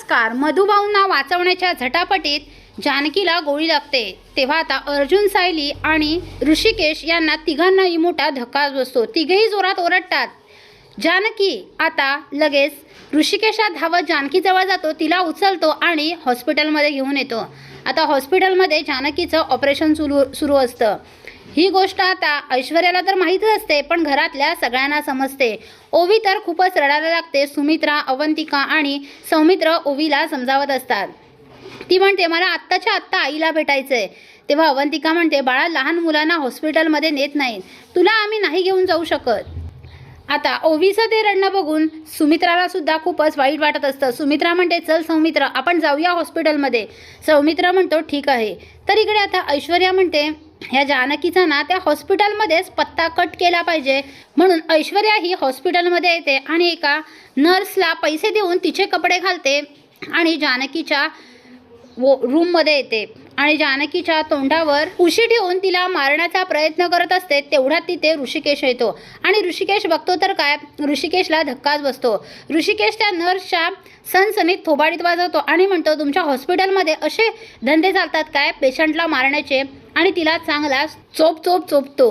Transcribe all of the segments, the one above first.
नमस्कार. मधुभाऊंना वाचवण्याच्या झटापटीत जानकीला गोळी लागते. तेव्हा आता अर्जुन सायली आणि ऋषिकेश यांना तिघांनाही मोठा धक्का बसतो. तिघेही जोरात ओरडतात. जानकी आता लगेच ऋषिकेशा धावत जानकीजवळ जातो. तिला उचलतो आणि हॉस्पिटलमध्ये घेऊन येतो. आता हॉस्पिटलमध्ये जानकीचं ऑपरेशन सुरू सुरू असतं. ही गोष्ट आता ऐश्वर्याला तर माहीतच असते पण घरातल्या सगळ्यांना समजते. ओवी तर खूपच रडायला लागते सुमित्रा अवंतिका आणि सौमित्र ओवीला समजावत असतात. ती म्हणते मला आत्ताच्या आत्ता आईला भेटायचंय. तेव्हा अवंतिका म्हणते बाळा लहान मुलांना हॉस्पिटलमध्ये नेत नाहीत. तुला आम्ही नाही घेऊन जाऊ शकत. आता ओवीचं ते रडणं बघून सुमित्राला सुद्धा खूपच वाईट वाटत असतं. सुमित्रा म्हणते चल सौमित्र आपण जाऊया हॉस्पिटलमध्ये. सौमित्र म्हणतो ठीक आहे. तर इकडे आता ऐश्वर्या म्हणते ह्या जानकीचा ना त्या हॉस्पिटलमध्येच पत्ता कट केला पाहिजे. म्हणून ऐश्वर्या ही हॉस्पिटलमध्ये येते आणि एका नर्सला पैसे देऊन तिचे कपडे घालते आणि जानकीच्या वो रूममध्ये येते. आणि जानकीच्या तोंडावर उशी ठेवून तिला मारण्याचा प्रयत्न करत असते तेवढ्यात तिथे ऋषिकेश येतो. आणि ऋषिकेश बघतो तर काय? ऋषिकेशला धक्काच बसतो. ऋषिकेश त्या नर्सच्या सनसनीत थोबाडीत वाजवतो आणि म्हणतो तुमच्या हॉस्पिटलमध्ये असे धंदे चालतात काय? पेशंटला मारण्याचे आणि तिला चांगला चोप चोप चोपतो.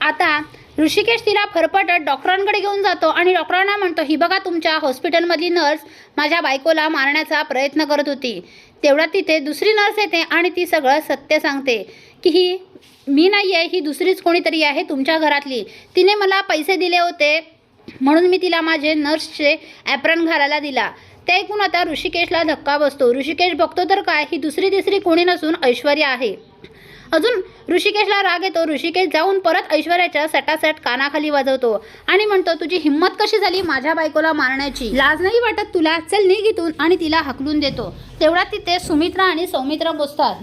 आता ऋषिकेश तिला फरफटत डॉक्टरांकडे घेऊन जातो आणि डॉक्टरांना म्हणतो ही बघा तुमच्या हॉस्पिटलमधली नर्स माझ्या बायकोला मारण्याचा प्रयत्न करत होती. तेवढ्यात तिथे दुसरी नर्स येते आणि ती सगळं सत्य सांगते की ही मी नाही आहे ही दुसरीच कोणीतरी आहे तुमच्या घरातली. तिने मला पैसे दिले होते म्हणून मी तिला माझे नर्सचे ॲप्रन घालायला दिला. ते ऐकून आता ऋषिकेशला धक्का बसतो. ऋषिकेश बघतो तर काय? ही दुसरी तिसरी कोणी नसून ऐश्वर्या आहे. अजून ऋषिकेशला राग येतो. ऋषिकेश जाऊन परत ऐश्वर्याच्या सटासट कानाखाली वाजवतो आणि म्हणतो तुझी हिंमत कशी झाली माझ्या बायकोला मारण्याची? लाज नाही वाटत तुला? चल निघ इथून. आणि तिला हकलून देतो. तेवढ्यात तिथे सुमित्रा आणि सौमित्रा बसतात.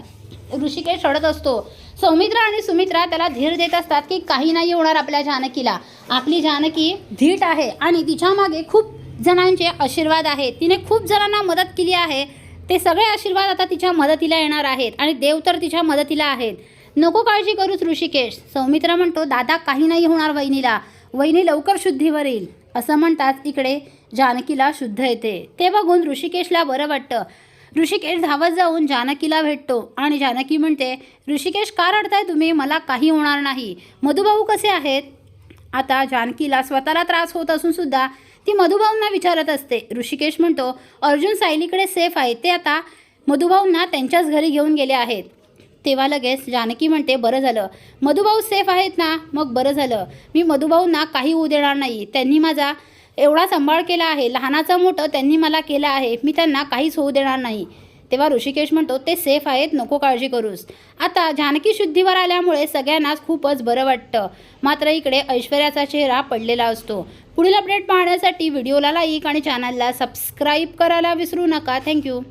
ऋषिकेश रडत असतो. सौमित्रा आणि सुमित्रा त्याला धीर देत असतात की काही नाही होणार आपल्या जानकीला. आपली जानकी धीट आहे आणि तिच्यामागे खूप जणांचे आशीर्वाद आहेत. तिने खूप जणांना मदत केली आहे. ते सगळे आशीर्वाद आता तिच्या मदतीला येणार आहेत आणि देव तर तिच्या मदतीला आहेत. नको काळजी करूच ऋषिकेश. सौमित्र म्हणतो दादा काही नाही होणार वहिनीला. वहिनी लवकर शुद्धीवर येईल. असं म्हणतात इकडे जानकीला शुद्ध येते. ते बघून ऋषिकेशला बरं वाटतं. ऋषिकेश धावत जाऊन जानकीला भेटतो आणि जानकी म्हणते ऋषिकेश का रडताय तुम्ही? मला काही होणार नाही. मधुभाऊ कसे आहेत? आता जानकीला स्वतःला त्रास होत असून सुद्धा ती मधुभाऊंना विचारत असते. ऋषिकेश म्हणतो अर्जुन सायलीकडे सेफ आहे. ते आता मधुभाऊंना त्यांच्याच घरी घेऊन गेले आहेत. तेव्हा लगेच जानकी म्हणते बरं झालं. मधुभाऊ सेफ आहेत ना? मग बरं झालं. मी मधुभाऊंना काही होऊ देणार नाही. त्यांनी माझा एवढा सांभाळ केला आहे. लहानाचं मोठं त्यांनी मला केलं आहे. मी त्यांना काहीच होऊ देणार नाही. तेव्हा ऋषिकेश म्हणतो ते सेफ आहेत नको काळजी करूस. आता जानकी शुद्धीवर आल्यामुळे सगळ्यांनाच खूपच बरं वाटतं. मात्र इकडे ऐश्वर्याचा चेहरा पडलेला असतो. पुढील अपडेट पाहण्यासाठी व्हिडिओला लाईक आणि चॅनलला सबस्क्राईब करायला विसरू नका. थँक्यू